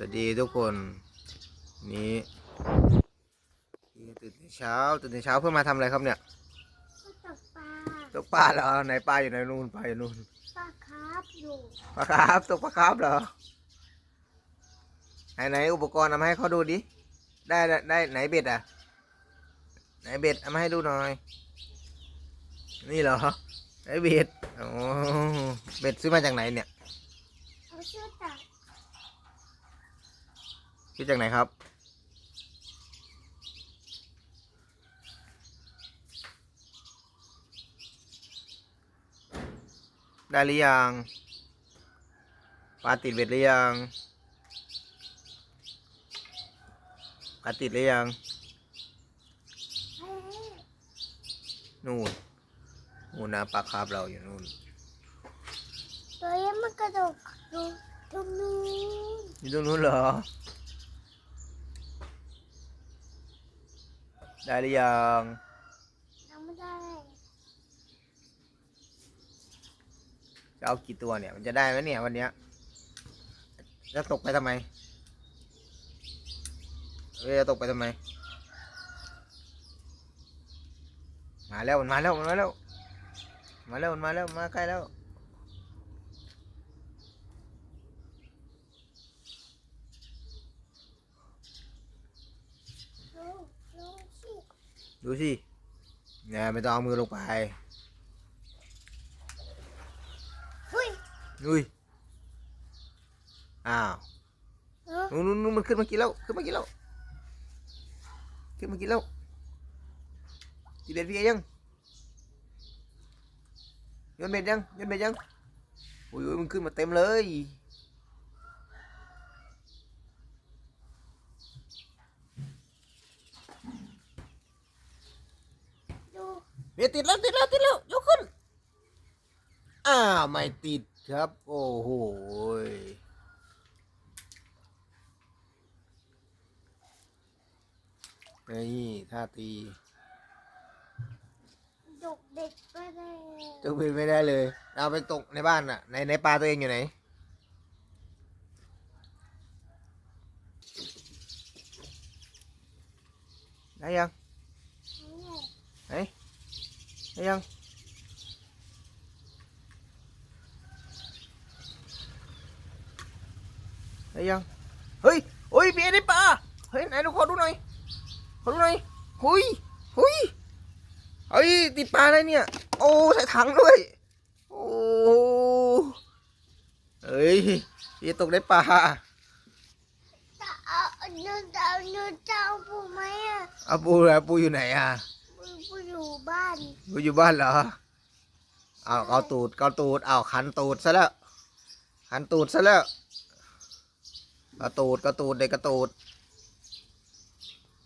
วัสดีทุกคนนี้ตื่นแต่เช้าตื่นแต่เช้าเพื่อมาทำอะไรครับเนี่ยก็ตกปลาตกปลาเหรอไหนปลาอยู่ไหนนู่นปลาอยู่นู่นปลาครับอยู่ปลาคาร์ฟตกปลาคาร์ฟเหรอไหนไหนอุปกรณ์เอามาให้เขาดูดิได้ได้ได้ไหนเบ็ดอะ ไหนเบ็ดเอามาให้ดูหน่อย นี่เหรอไหนเบ็ดโอ้เบ็ดซื้อมาจากไหนเนี่ยเอาเสื้อ ตัดซื้อจากไหนครับ ได้หรือยังปลาติดเบ็ดหรือยังปลาติดหรือยังเฮ้ยนู่น นู่นนะปลาคาร์ฟเราอยู่นู่น ตัวนี้มันกระโดดดูตรงนี้อยู่ตรงนู้นเหรอ ได้หรือยังยังไม่ได้จะเอากี่ตัวเนี่ย มันจะได้ไหมเนี่ยวันเนี้ยจะตกไปทำไมเอ้ยจะตกไปทำไม มาแล้วมันมาแล้วมันมาแล้ว มาแล้วมันมาแล้วมาใกล้แล้ว ดูดูสิ ดูสิเนี่ยไม่ต้องเอามือลงไปอุ้ยอุ้ยอ้าวเออนู่นนู่นนู่นมันขึ้นมากินแล้วขึ้นมากินแล้วขึ้นมากินแล้วกินเบ็ดพี่เอยังโยนเบ็ดยังโยนเบ็ดยังโอ้ยโอ้ยมันขึ้นมาเต็มเลย ดู เบ็ดติดแล้วติดแล้วติดแล้วยกขึ้น อ้าวไม่ติดครับ โอ้โหยนี่ท่าตีดกเด็กไปเลยตกเบ็ดไม่ได้เลย เอาไปตกในบ้านน่ะ ในในปลาตัวเองอยู่ไหนได้ยังไหนได้ ยังได้ยัง เฮ้ยเฮ้ยเบียร์ได้ปลาเฮ้ยไหนดูขอดูหน่อย ขอดูหน่อยหุยหุยเฮ้ยติดปลาอะไรเนี่ย โอ้ใส่ถังด้วย โอ้เฮ้ยเบียร์ตกได้ปลาจะเอาเนื้อจะเอาเนื้อเจ้าปูไหมอะเอาปูเหรอปูอยู่ไหนอะ บ้านปูอยู่บ้านเหรอเอาเอาตูดเอาตูดเอาขันตูดซะแล้วขันตูดซะแล้วกระตูดกระตูดเด็กกระตูด